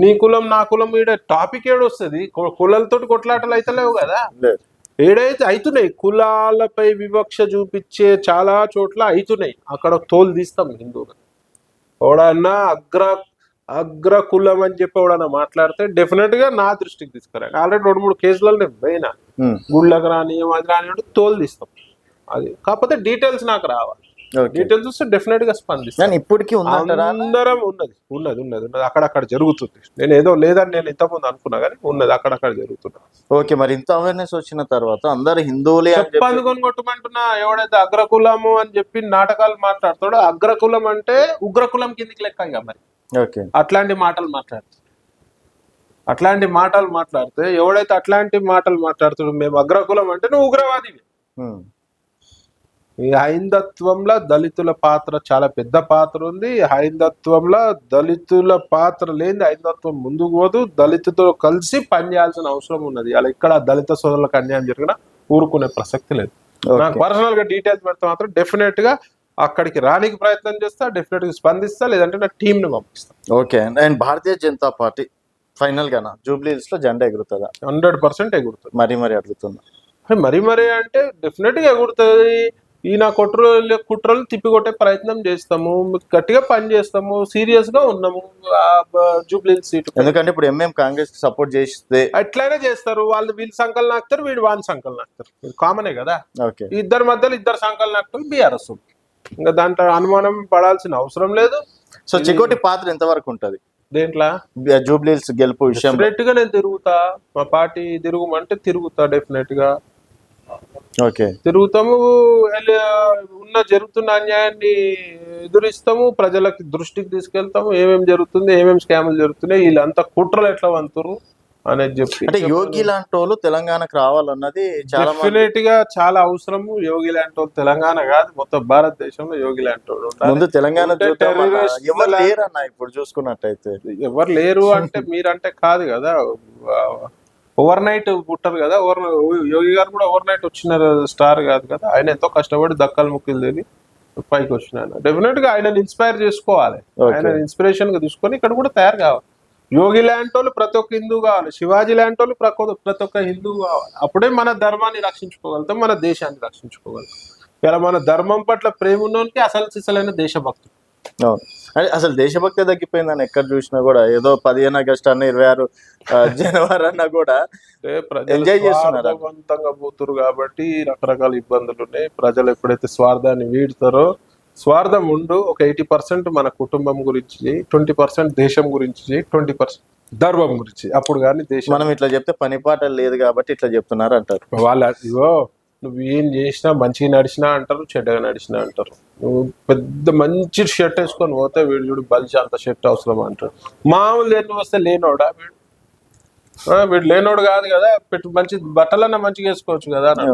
నీ కులం నా కులం ఈడ టాపిక్ ఏడొస్తుంది కులాలతో కొట్లాటలు అయితలేవు కదా? లేదు. ఏడైతే అవుతున్నాయి కులాలపై వివక్ష చూపించే చాలా చోట్ల అవుతున్నాయి అక్కడ తోలు తీస్తాం హిందువులు. ఎవడన్నా అగ్ర అగ్ర కులం అని చెప్పి ఎవడన్నా మాట్లాడితే డెఫినెట్గా నా దృష్టికి తీసుకురండి. ఆల్రెడీ రెండు మూడు కేసులలో నేను పోయినా గుళ్ళకి రాని అది రాని అంటే తోలు తీస్తాం. అది కాకపోతే డీటెయిల్స్ నాకు రావాలి. ఓకే డీటెయిల్స్ వస్తే డెఫినెట్గా స్పందిస్తాను ఇప్పటికీ అందరం ఉన్నది ఉన్నది ఉన్నది ఉన్నది. అక్కడక్కడ జరుగుతుంది. నేను ఏదో లేదని నేను ఇంతకుముందు అనుకున్నా కానీ ఉన్నది అక్కడక్కడ జరుగుతున్నది ఓకే మరి ఇంత అవేర్నెస్ వచ్చిన తర్వాత అందరు హిందువులే అని చెప్పి చెప్పందుకొని కొట్టమంటున్నా ఎవడైతే అగ్రకులము అని చెప్పి నాటకాలు మాట్లాడతాడో అగ్రకులం అంటే ఉగ్రకులం కిందికి లెక్క మరి. ఓకే అట్లాంటి మాటలు మాట్లాడతాడు. అట్లాంటి మాటలు మాట్లాడితే ఎవడైతే అట్లాంటి మాటలు మాట్లాడుతాడో మేము అగ్రకులం అంటే నువ్వు ఉగ్రవాదివి. ఉమ్, ఈ హైందత్వంలో దళితుల పాత్ర చాలా పెద్ద పాత్ర ఉంది. హైందత్వంలో దళితుల పాత్ర లేని హైందత్వం ముందుకు పోదు. దళితుతో కలిసి పనిచేయాల్సిన అవసరం ఉన్నది. అలా ఇక్కడ దళిత సోదరులకు అన్యాయం జరిగిన ఊరుకునే ప్రసక్తి లేదు. నాకు పర్సనల్గా డీటెయిల్స్ పెడితే మాత్రం డెఫినెట్గా అక్కడికి రానికి ప్రయత్నం చేస్తా డెఫినెట్గా స్పందిస్తా లేదంటే నా టీం ని పంపిస్తా. Okay. And Bharatiya Janata Party final గానా? జూబ్లీ హిల్స్లో జెండా ఎగురుతుందా? హండ్రెడ్ పర్సెంట్ ఎగురుతుంది. మరి మరి అడుగుతున్నా. మరి మరి మరి అంటే డెఫినెట్గా ఎగురుతుంది. ఈయన కుట్ర కుట్రలు తిప్పికొట్టే ప్రయత్నం చేస్తాము. గట్టిగా పని చేస్తాము. సీరియస్గా ఉన్నాము. జూబ్లీ సీట్ ఎందుకంటే ఇప్పుడు ఎంఎం కాంగ్రెస్కి సపోర్ట్ చేస్తే అట్లనే చేస్తారు. వాళ్ళు వీళ్ళు సంకల్ నాకుతారు వీడు వాని సంకల్ నాకుతారు. కామనే కదా. ఇద్దరి మధ్యలో ఇద్దరు సంకల్ నాకుతారు బీఆర్ఎస్ ఇంకా దాంట్లో అనుమానం పడాల్సిన అవసరం లేదు. సో చికోటి పాత్ర ఎంతవరకు ఉంటది? దేంట్లో? జూబ్లీ హిల్స్ గెలుపు విషయం డెఫినెట్గా నేను తిరుగుతా. మా పార్టీ తిరుగుమంటే తిరుగుతా డెఫినెట్గా. ఓకే. తిరుగుతాము ఉన్న జరుగుతున్న అన్యాయాన్ని ఎదురిస్తాము ప్రజలకి దృష్టికి తీసుకెళ్తాము ఏమేమి జరుగుతుంది ఏమేమి స్కాములు జరుగుతున్నాయి వీళ్ళంతా కుట్రలు ఎట్లా వంతురు అనేది చెప్పి. అంటే యోగి లాంటి వాళ్ళు తెలంగాణకు రావాలన్నది డెఫినెట్గా చాలా అవసరము. యోగి లాంటి వాళ్ళు తెలంగాణ కాదు మొత్తం భారతదేశంలో యోగి లాంటి వాళ్ళు. ముందు తెలంగాణ ఎవరు లేరన్న ఇప్పుడు చూసుకున్నట్టయితే. ఎవరు లేరు అంటే మీరంటే కాదు కదా. ఓవర్ నైట్ పుట్టారు కదా ఓవర్ యోగి గారు కూడా ఓవర్ నైట్ వచ్చిన స్టార్ కాదు కదా ఆయన ఎంతో కష్టపడి దక్కలు ముక్కులు తెలియ పైకి వచ్చినాను డెఫినెట్గా ఆయన ఇన్స్పైర్ చేసుకోవాలి. ఆయన ఇన్స్పిరేషన్గా తీసుకొని ఇక్కడ కూడా తయారు కావాలి. యోగి లాంటి వాళ్ళు ప్రతి ఒక్క హిందూ కావాలి. శివాజీ లాంటి వాళ్ళు ప్రతి ప్రతి ఒక్క హిందూ కావాలి. అప్పుడే మన ధర్మాన్ని రక్షించుకోగలుగుతాం మన దేశాన్ని రక్షించుకోగలుగుతాం. ఇలా మన ధర్మం పట్ల ప్రేమ ఉన్నోనికి అసలు సిసలైన దేశభక్తుడు అవును. అసలు దేశభక్తి తగ్గిపోయిందని ఎక్కడ చూసినా కూడా ఏదో పదిహేను ఆగస్టు అన్న ఇరవై ఆరు జనవరి అన్న కూడా Enjoy చేస్తున్నారు. పోతురు కాబట్టి రకరకాల ఇబ్బందులు ఉన్నాయి. ప్రజలు ఎప్పుడైతే స్వార్థాన్ని వీడుతారో స్వార్థం ఉండు ఒక ఎయిటీ పర్సెంట్ మన కుటుంబం గురించి ట్వంటీ పర్సెంట్ దేశం గురించి ట్వంటీ పర్సెంట్ ధర్మం గురించి. అప్పుడు కానీ దేశం మనం ఇట్లా చెప్తే పని పాట లేదు కాబట్టి ఇట్లా చెప్తున్నారు అంటారు. వాళ్ళ నువ్వు ఏం చేసినా మంచిగా నడిచినా అంటారు చెడ్డగా నడిచినా అంటారు. నువ్వు పెద్ద మంచి షర్ట్ వేసుకొని పోతే వీడు చూడు బలిసి అంత షర్ట్ అవసరం అంటారు మామూలు లేని వస్తే లేనోడా వీడు? వీడు లేనోడు కాదు కదా పెట్టు మంచి బట్టలన్నా మంచిగా వేసుకోవచ్చు కదా అని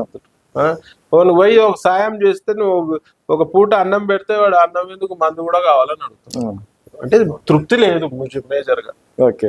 నువ్వు పోయి ఒక సాయం చేస్తే నువ్వు ఒక పూట అన్నం పెడితే వాడు అన్నం ఎందుకు మందు కూడా కావాలని అడుగుతాడు. ఉమ్. అంటే తృప్తి లేదు మేజర్గా. ఓకే.